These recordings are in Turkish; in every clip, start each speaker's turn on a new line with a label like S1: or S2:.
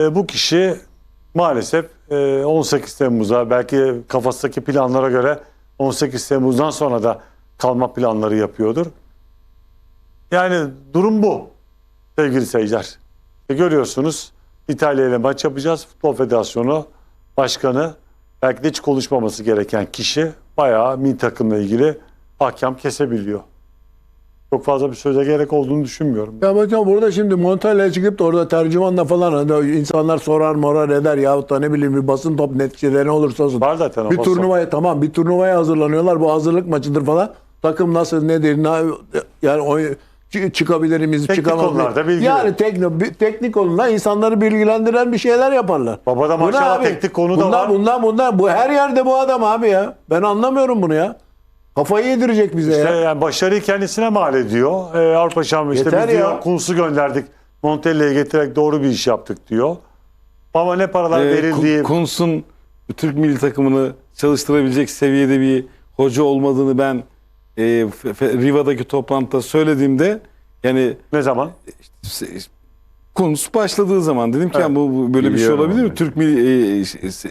S1: E, bu kişi maalesef e, 18 Temmuz'a belki kafasındaki planlara göre 18 Temmuz'dan sonra da kalma planları yapıyordur. Yani durum bu sevgili seyirciler. E, görüyorsunuz İtalya ile maç yapacağız. Futbol Federasyonu Başkanı belki de hiç konuşmaması gereken kişi bayağı milli takımla ilgili hakem kesebiliyor. Çok fazla bir söze gerek olduğunu düşünmüyorum.
S2: Ya hocam burada şimdi Montella'ya çıkıp da orada tercümanla falan hani insanlar sorar morar eder yahut da ne bileyim bir basın top neticeleri ne olursa olsun.
S1: Var zaten o
S2: bir
S1: basın.
S2: turnuvaya tamam bir turnuvaya hazırlanıyorlar. Bu hazırlık maçıdır falan. Takım nasıl nedir ne, yani o çı- çıkabilir miyiz
S1: Teknik
S2: çıkamaz mıyız?
S1: bilgi
S2: Yani teknik, teknik konuda insanları bilgilendiren bir şeyler yaparlar.
S1: Babada maşallah
S2: abi?
S1: teknik konu da
S2: bundan,
S1: var.
S2: Bundan bundan bu her yerde bu adam abi ya. Ben anlamıyorum bunu ya. Kafayı yedirecek bize
S1: İşte
S2: ya.
S1: yani başarıyı kendisine mal ediyor. Ee, Avrupa Şampiyonu işte
S2: Yeter
S1: biz diyor
S2: ya.
S1: Kuntz'u gönderdik. Montella'ya getirerek doğru bir iş yaptık diyor. Ama ne paralar
S3: Ee,
S1: verildiği
S3: Kun- Kuntz'un Türk milli takımını çalıştırabilecek seviyede bir hoca olmadığını ben e, F- F- Riva'daki toplantıda söylediğimde yani
S1: ne zaman?
S3: se- Kuntz başladığı zaman dedim ki
S1: Evet.
S3: "Ya bu, bu böyle bir şey
S2: Biliyorum
S3: olabilir mi?
S2: onu.
S3: Türk milli e, e, se-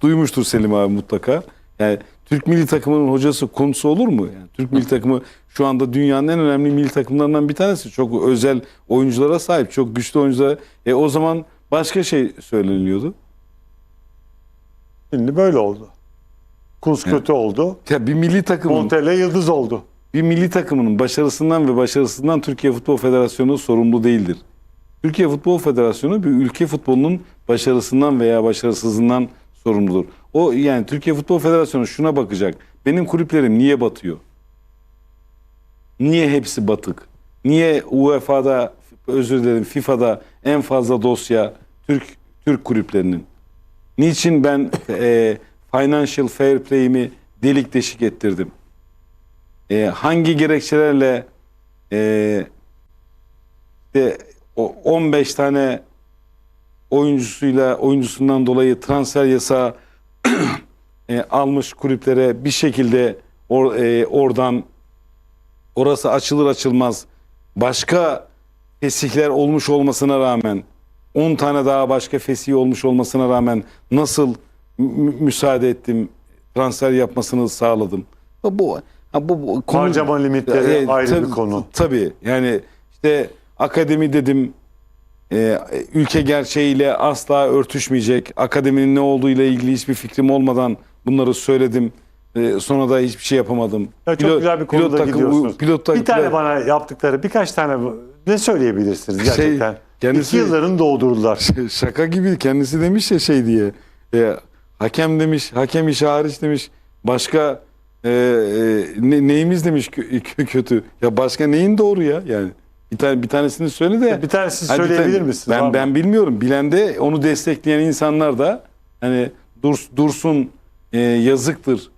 S3: duymuştur Selim abi mutlaka. Yani Türk milli takımının hocası Kuntz olur mu? Yani Türk milli takımı şu anda dünyanın en önemli milli takımlarından bir tanesi. Çok özel oyunculara sahip, çok güçlü oyunculara. E, o zaman başka şey söyleniliyordu.
S1: Şimdi böyle oldu. Kuntz kötü oldu.
S3: Ya bir milli takımın
S1: Montella yıldız oldu.
S3: bir milli takımının başarısından ve başarısından Türkiye Futbol Federasyonu sorumlu değildir. Türkiye Futbol Federasyonu bir ülke futbolunun başarısından veya başarısızlığından sorumludur. O yani Türkiye Futbol Federasyonu şuna bakacak. Benim kulüplerim niye batıyor? Niye hepsi batık? Niye UEFA'da özür dilerim FIFA'da en fazla dosya Türk Türk kulüplerinin? Niçin ben e, financial fair play'imi delik deşik ettirdim? E, hangi gerekçelerle e, işte o 15 tane oyuncusuyla oyuncusundan dolayı transfer yasağı e, almış kulüplere bir şekilde or- e, oradan orası açılır açılmaz başka fesihler olmuş olmasına rağmen 10 tane daha başka fesih olmuş olmasına rağmen nasıl mü- müsaade ettim transfer yapmasını sağladım. Bu ha, bu, bu konu-
S1: Harcama limitleri
S3: E,
S1: ayrı
S3: tabii-
S1: bir konu.
S3: Tabii yani işte akademi dedim e, ülke gerçeğiyle asla örtüşmeyecek. Akademinin ne olduğu ile ilgili hiçbir fikrim olmadan bunları söyledim. E, sonra da hiçbir şey yapamadım.
S1: Ya çok
S3: Pilot-
S1: güzel bir konuda
S3: pilot takım-
S1: gidiyorsunuz.
S3: Pilot
S1: bir tane
S3: takımlar-
S1: bana yaptıkları birkaç tane ne söyleyebilirsiniz
S3: Şey,
S1: gerçekten?
S3: kendisi-
S1: İki yıllarını doğdurdular.
S3: Şaka gibi kendisi demiş ya şey diye. E, hakem demiş, hakem işi hariç demiş. Başka e, e, ne- neyimiz demiş kö- kö- kötü. Ya başka neyin doğru ya yani. Bir tane bir tanesini söyle de.
S1: Bir tane siz
S3: Hadi bir
S1: söyleyebilir
S3: tane-
S1: misiniz? Var
S3: Ben ben bilmiyorum. Bilen de onu destekleyen insanlar da hani Durs, Dursun e, yazıktır.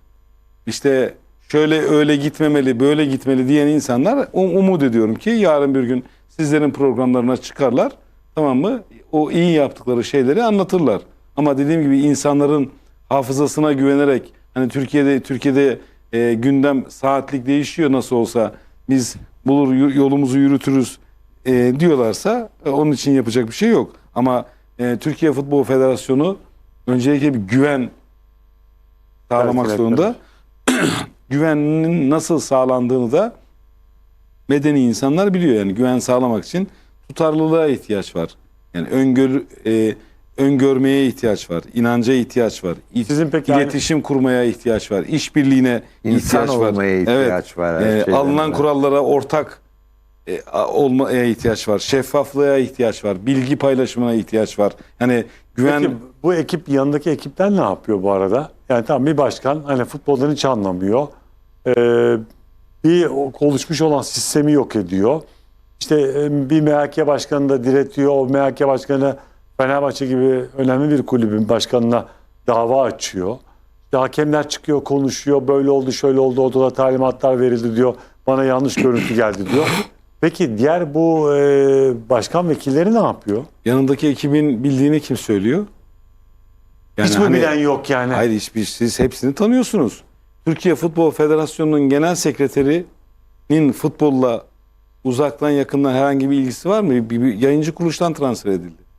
S3: İşte şöyle öyle gitmemeli, böyle gitmeli diyen insanlar um- umut ediyorum ki yarın bir gün sizlerin programlarına çıkarlar. Tamam mı? O iyi yaptıkları şeyleri anlatırlar. Ama dediğim gibi insanların hafızasına güvenerek hani Türkiye'de Türkiye'de e, gündem saatlik değişiyor nasıl olsa biz bulur yolumuzu yürütürüz e, diyorlarsa e, onun için yapacak bir şey yok. Ama e, Türkiye Futbol Federasyonu öncelikle bir güven sağlamak
S1: Evet,
S3: zorunda. Güvenin nasıl sağlandığını da medeni insanlar biliyor yani güven sağlamak için tutarlılığa ihtiyaç var. Yani öngör e, öngörmeye ihtiyaç var, inanca ihtiyaç var. İ-
S1: Sizin peki yani-
S3: iletişim kurmaya ihtiyaç var, işbirliğine
S4: İnsan
S3: ihtiyaç var.
S4: olmaya ihtiyaç var her
S3: E,
S4: şeyden
S3: alınan
S4: evvel.
S3: kurallara ortak e, a- olmaya ihtiyaç var. Şeffaflığa ihtiyaç var. Bilgi paylaşımına ihtiyaç var. Yani güven
S1: Peki bu ekip yanındaki ekipler ne yapıyor bu arada? Yani tamam bir başkan hani futboldan hiç anlamıyor. Ee, bir o- oluşmuş olan sistemi yok ediyor. İşte e, bir MHK başkanı da diretiyor. O MHK başkanı Fenerbahçe gibi önemli bir kulübün başkanına dava açıyor. İşte hakemler çıkıyor konuşuyor. Böyle oldu şöyle oldu odada talimatlar verildi diyor. Bana yanlış görüntü geldi diyor. Peki diğer bu e, başkan vekilleri ne yapıyor?
S3: yanındaki ekibin bildiğini kim söylüyor? Yani
S1: hiç mi
S3: hani-
S1: bilen yok yani?
S3: Hayır hiçbir siz hepsini tanıyorsunuz. Türkiye Futbol Federasyonu'nun genel sekreterinin futbolla uzaktan yakından herhangi bir ilgisi var mı? Bir, bir yayıncı kuruluştan transfer edildi.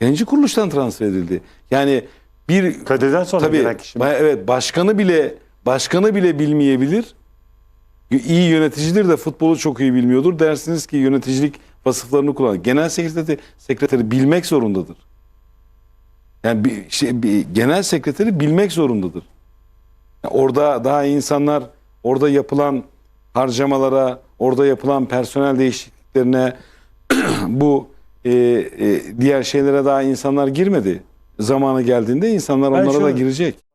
S3: Yönetici kuruluştan transfer edildi. Yani bir
S1: Kadir'den sonra
S3: tabii
S1: gelen kişi mi?
S3: ba- evet başkanı bile başkanı bile bilmeyebilir. İyi yöneticidir de futbolu çok iyi bilmiyordur. Dersiniz ki yöneticilik vasıflarını kullanır. Genel sekreteri, sekreteri bilmek zorundadır. Yani bir şey bir, genel sekreteri bilmek zorundadır. Yani orada daha insanlar orada yapılan harcamalara, orada yapılan personel değişikliklerine bu e, e, diğer şeylere daha insanlar girmedi. Zamanı geldiğinde insanlar onlara da girecek.